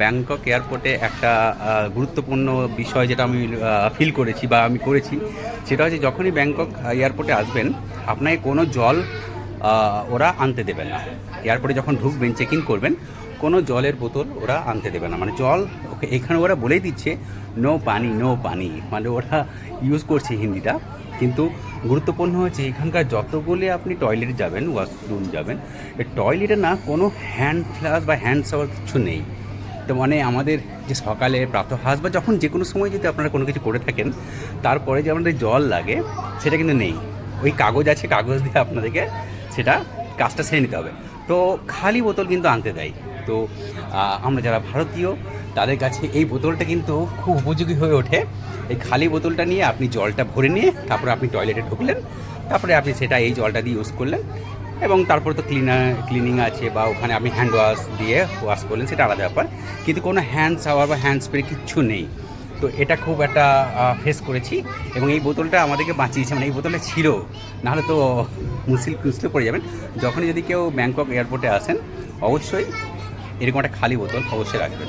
Bangkok এয়ারপোর্টে একটা গুরুত্বপূর্ণ বিষয় যেটা আমি ফিল করেছি বা আমি করেছি, সেটা হচ্ছে যখনই ব্যাংকক এয়ারপোর্টে আসবেন, আপনাকে কোনো জল ওরা আনতে দেবে না। এয়ারপোর্টে যখন ঢুকবেন চেক ইন করবেন, কোনো জলের বোতল ওরা আনতে দেবে না। মানে জল, ওকে, এখানে ওরা বলেই দিচ্ছে, নো পানি নো পানি। মানে ওরা ইউজ করছে হিন্দিটা। কিন্তু গুরুত্বপূর্ণ হচ্ছে, এখানকার যতগুলি আপনি টয়লেট যাবেন ওয়াশরুম যাবেন টয়লেটে না কোনো হ্যান্ড ফ্লাশ বা হ্যান্ড শাওয়ার কিছু নেই। তো মানে আমাদের যে সকালে প্রাতঃহাস বা যখন যে কোনো সময় যদি আপনারা কোনো কিছু করে থাকেন, তারপরে যে আমাদের জল লাগে, সেটা কিন্তু নেই। ওই কাগজ আছে, কাগজ দিয়ে আপনাদেরকে সেটা কাজটা সেরে নিতে হবে। তো খালি বোতল কিন্তু আনতে দেয়। তো আমরা যারা ভারতীয়, তাদের কাছে এই বোতলটা কিন্তু খুব উপযোগী হয়ে ওঠে। এই খালি বোতলটা নিয়ে আপনি জলটা ভরে নিয়ে, তারপরে আপনি টয়লেটে ঢুকলেন, তারপরে আপনি সেটা এই জলটা দিয়ে ইউজ করলেন। এবং তারপরে তো ক্লিনার ক্লিনিং আছে বা ওখানে আপনি হ্যান্ড ওয়াশ দিয়ে ওয়াশ করলেন, সেটা আলাদা ব্যাপার। কিন্তু কোনো হ্যান্ড শাওয়ার বা হ্যান্ড স্প্রে কিচ্ছু নেই। তো এটা খুব একটা ফেস করেছি এবং এই বোতলটা আমাদেরকে বাঁচিয়েছে মানে এই বোতলটা ছিল। নাহলে তো মুসিল মুসলে পড়ে যাবেন। যখনই যদি কেউ ব্যাংকক এয়ারপোর্টে আসেন, অবশ্যই এরকম একটা খালি বোতল অবশ্যই রাখবেন।